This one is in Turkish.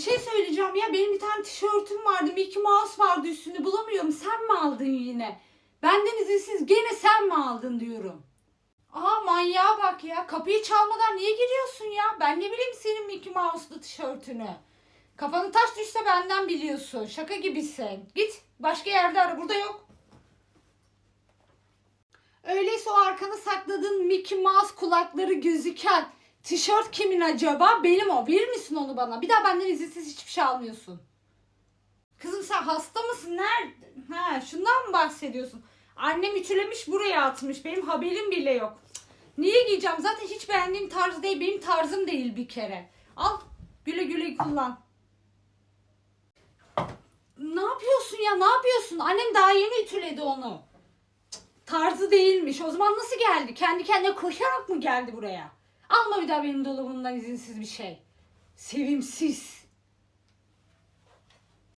söyleyeceğim ya. Benim bir tane tişörtüm vardı. Mickey Mouse vardı üstünde. Bulamıyorum. Sen mi aldın yine? Benden izinsiz gene sen mi aldın diyorum. Aa manyağa bak ya. Kapıyı çalmadan niye giriyorsun ya? Ben ne bileyim senin Mickey Mouse'lu tişörtünü. Kafanı taş düşse benden biliyorsun. Şaka gibisin. Git başka yerde ara. Burada yok. Öyleyse o arkana sakladığın Mickey Mouse kulakları gözüken tişört kimin acaba? Benim o. Verir misin onu bana? Bir daha benden izinsiz hiçbir şey almıyorsun. Kızım sen hasta mısın? Nerede? Ha, şundan mı bahsediyorsun? Annem ütülemiş buraya atmış. Benim haberim bile yok. Niye giyeceğim? Zaten hiç beğendiğim tarz değil. Benim tarzım değil bir kere. Al. Güle güle kullan. Ne yapıyorsun ya? Ne yapıyorsun? Annem daha yeni ütüledi onu. Tarzı değilmiş. O zaman nasıl geldi? Kendi kendine koşarak mı geldi buraya? Alma bir daha benim dolabımdan izinsiz bir şey. Sevimsiz.